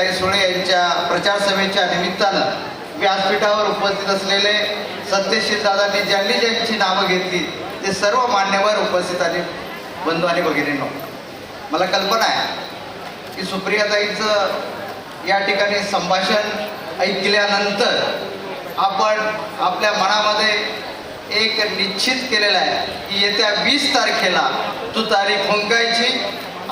सुप्रियाताई सुळे यांच्या प्रचारसभेच्या निमित्तानं व्यासपीठावर उपस्थित असलेले सत्यशील दादांनी ज्यांनी ज्यांची नावं घेतली ते सर्व मान्यवर उपस्थित आले बंधू आणि भगिनींनो मला कल्पना आहे की सुप्रियाताईचं या ठिकाणी संभाषण ऐकल्यानंतर आपण आपल्या मनामध्ये एक निश्चित केलेला आहे की येत्या वीस तारखेला तू तारीख फुंकायची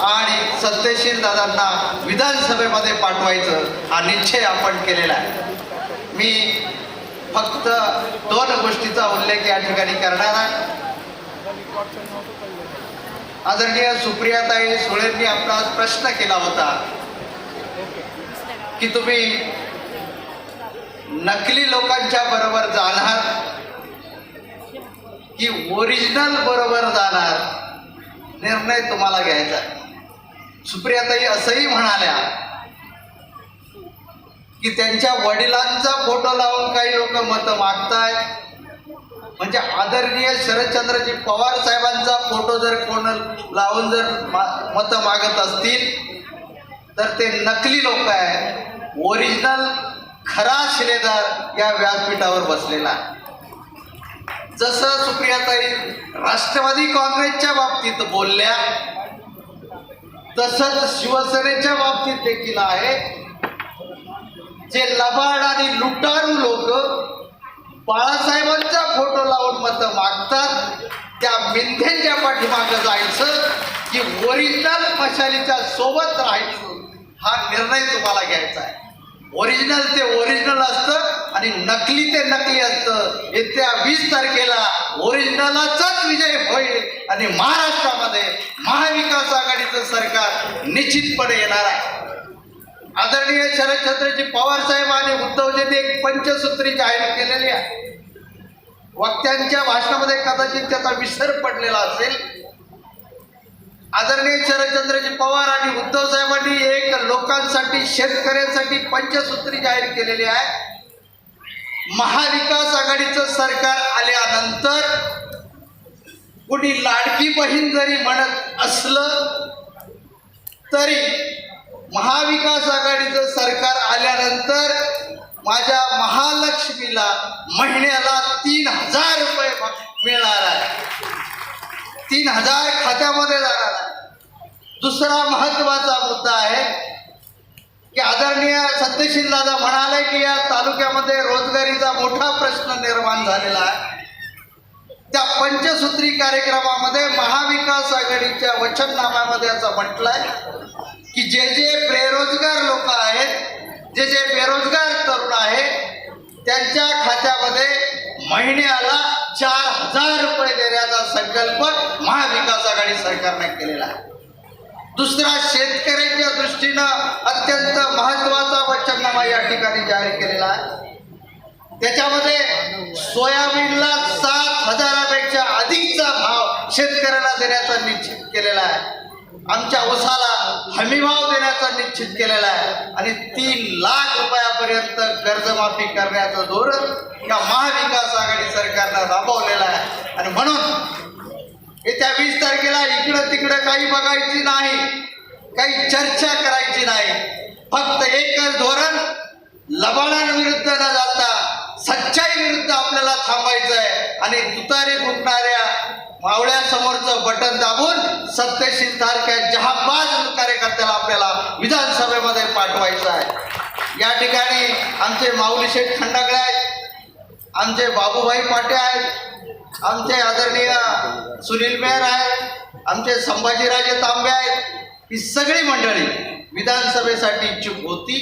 आणि सत्यशील दादांना विधानसभेमध्ये पाठवायचं हा निश्चय आपण केलेला आहे. मी फक्त दोन गोष्टीचा उल्लेख या ठिकाणी करणार आहे. आदरणीय सुप्रियाताई सुळेंनी आपला प्रश्न केला होता की तुम्ही नकली लोकांच्या बरोबर जाणार की ओरिजिनल बरोबर जाणार? निर्णय तुम्हाला घ्यायचा आहे. सुप्रियाताई असंही म्हणाल्या की त्यांच्या वडिलांचा फोटो लावून काही लोक मतं मागतायत. म्हणजे आदरणीय शरदचंद्रजी पवार साहेबांचा फोटो जर कोण लावून जर मा- मतं मागत असतील तर ते नकली लोक आहे ओरिजिनल खरा शिलेदार या व्यासपीठावर बसलेला जसं सुप्रियाताई राष्ट्रवादी काँग्रेसच्या बाबतीत बोलल्या तसंच शिवसेनेच्या बाबतीत देखील आहे. जे लबाड आणि लुटारू लोक बाळासाहेबांचा फोटो लावून मत मागतात त्या मिंधेंच्या पाठीमागं जायचं की ओरिजिनल मशालीच्या सोबत राहायचं हा निर्णय तुम्हाला घ्यायचा आहे. ओरिजिनल ते ओरिजिनल असतं आणि नकली ते नकली असतं. येत्या वीस तारखेला ओरिजिनलाचाच विजय होईल. आणि महाराष्ट्रामध्ये महाविकास आघाडीचं सरकार निश्चितपणे येणार आहे. आदरणीय शरदचंद्रजी पवार साहेब आणि उद्धवजींनी एक पंचसूत्री जाहीर केलेली आहे. वक्त्यांच्या भाषणामध्ये कदाचित त्याचा विसर पडलेला असेल. आदरणीय शरदचंद्रजी पवार आणि उद्धव साहेबांनी एक लोकांसाठी शेतकऱ्यांसाठी पंचसूत्री जाहीर केलेली आहे. महाविकास आघाडीचं सरकार आल्यानंतर कुणी लाडकी बहीण जरी म्हणत असलं तरी महाविकास आघाडीचं सरकार आल्यानंतर माझ्या महालक्ष्मीला महिन्याला तीन हजार रुपये मिळणार आहे. तीन हजार खात्यामध्ये जाणार आहे. दुसरा महत्त्वाचा मुद्दा आहे की आदरणीय सत्यशील दादा म्हणाले की या तालुक्यामध्ये रोजगारीचा मोठा प्रश्न निर्माण झालेला आहे. त्या पंचसूत्री कार्यक्रमामध्ये महाविकास आघाडीच्या वचननाम्यामध्ये असं म्हटलंय की जे जे बेरोजगार लोक आहेत जे जे बेरोजगार तरुण आहेत त्यांच्या खात्यामध्ये महिन्याला चार हजार रुपये देण्याचा संकल्प महाविकास आघाडी सरकारने केलेला आहे. दुसरा शेतकऱ्यांच्या दृष्टीनं अत्यंत महत्त्वाचा वचननामा या ठिकाणी जाहीर केलेला आहे. त्याच्यामध्ये सोयाबीनला सात हजारापेक्षा अधिकचा भाव शेतकऱ्यांना देण्याचा निश्चित केलेला आहे. आमच्या वसाला हमीभाव देण्याचा निश्चित केलेला आहे. आणि तीन लाख रुपयापर्यंत कर्जमाफी करण्याचं धोरण या महाविकास आघाडी सरकारनं राबवलेलं आहे. आणि म्हणून येत्या वीस तारखेला इकडं तिकडं काही बघायची नाही काही चर्चा करायची नाही. फक्त एकच धोरण लबाडांविरुद्ध न जाता सच्चाई विरुद्ध आपल्याला थांबायचं आहे आणि तुतारे फुटणाऱ्या मावळ्यासमोरचं बटन दाबून सत्तेशील तारख्या जहाबाज कार्यकर्त्याला आपल्याला विधानसभेमध्ये पाठवायचं आहे. या ठिकाणी आमचे माऊली शेठ खंडागळे आहेत आमचे बाबूभाई पाटे आहेत आमचे आदरणीय सुनील मेहर आहेत आमचे संभाजीराजे तांबे आहेत ही सगळी मंडळी विधानसभेसाठी इच्छुक होती.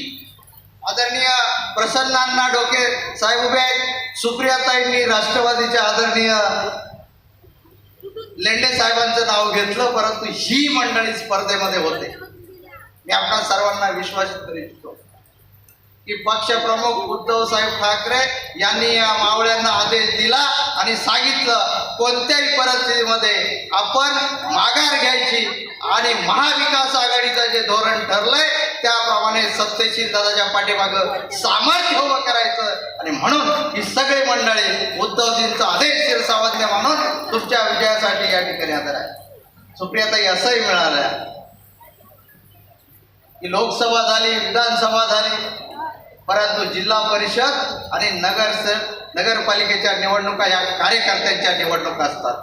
आदरणीय प्रसन्नांना डोके साहेब उभे आहेत. सुप्रियाताईंनी राष्ट्रवादीच्या आदरणीय लेंडे साहेबांचं नाव घेतलं परंतु ही मंडळी स्पर्धेमध्ये होते. मी आपणा सर्वांना विश्वासित करू इच्छितो की पक्षप्रमुख उद्धव साहेब ठाकरे यांनी या मावळ्यांना आदेश दिला आणि सांगितलं कोणत्याही परिस्थितीमध्ये आपण माघार घ्यायची आणि महाविकास आघाडीचं जे धोरण ठरलंय त्याप्रमाणे सत्यशील दादाच्या पाठीमागं सामर्थ्य उभं करायचं. आणि म्हणून ही सगळी मंडळी उद्धवजींचा आदेश शिरसावज्ञ म्हणून तुमच्या विजयासाठी या ठिकाणी आदर आहे सुप्रियाताई असंही मिळालं की लोकसभा झाली विधानसभा झाली परंतु जिल्हा परिषद आणि नगर नगरपालिकेच्या निवडणुका या कार्यकर्त्यांच्या निवडणुका असतात.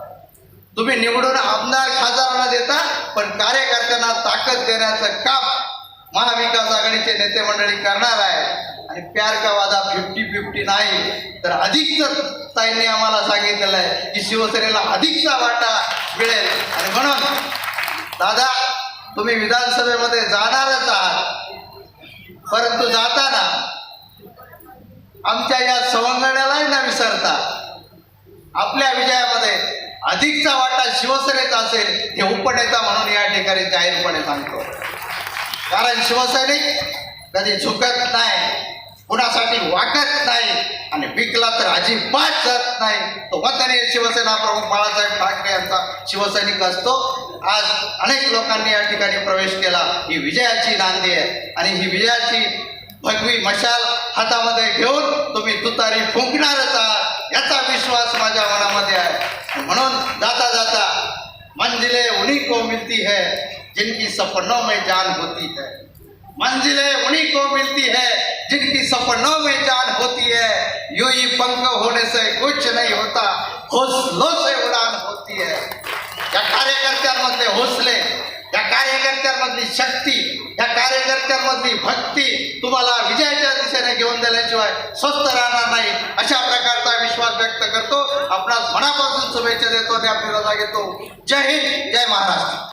तुम्ही निवडून आमदार खासदारांना देता पण कार्यकर्त्यांना ताकद देण्याचं काम महाविकास आघाडीचे नेते मंडळी करणार आहे. आणि प्यार का वादा फिफ्टी फिफ्टी नाही तर अधिकच ताईंनी आम्हाला सांगितलेलं आहे की शिवसेनेला अधिकचा वाटा मिळेल. आणि म्हणून दादा तुम्ही विधानसभेमध्ये जाणारच आहात. परंतु जाताना आमच्या या सवंगण्यालाही न विसरता आपल्या विजयामध्ये अधिकचा वाटा शिवसेनेचा असेल हे उपनेता म्हणून या ठिकाणी जाहीरपणे सांगतो. कारण शिवसैनिक कधी झुकत नाही कुणासाठी वाकत नाही आणि विकला तर अजिबात जात नाही. तो वतनी शिवसेना प्रमुख बाळासाहेब ठाकरे यांचा शिवसैनिक असतो. आज अनेक लोकांनी या ठिकाणी प्रवेश केला. ही विजयाची नांदी आहे. आणि ही विजयाची भगवी मशाल हातामध्ये घेऊन तुम्ही तुतारी फुंकणारच आहात याचा विश्वास माझ्या मनामध्ये आहे. म्हणून जाता जाता मंजिले उन्हीं को मिलती है जिनकी सपनों में जान होती है. मंजिलें उन्हीं को मिलती है जिनकी सपनों में जान होती है. यूं ही पंख होने से कुछ नहीं होता हौसलों से उड़ान होती है. या कार्यकर्त्यांमधले हौसले या कार्यकर्त्यांमधली शक्ती या कार्यकर्त्यांमधली भक्ती तुम्हाला विजयाच्या दिशेने घेऊन दिल्याशिवाय स्वस्थ राहणार नाही. अशा प्रकारचा विश्वास व्यक्त करतो. आपणास मनापासून शुभेच्छा देतो आणि आपल्याला घेतो जय हिंद जय महाराष्ट्र.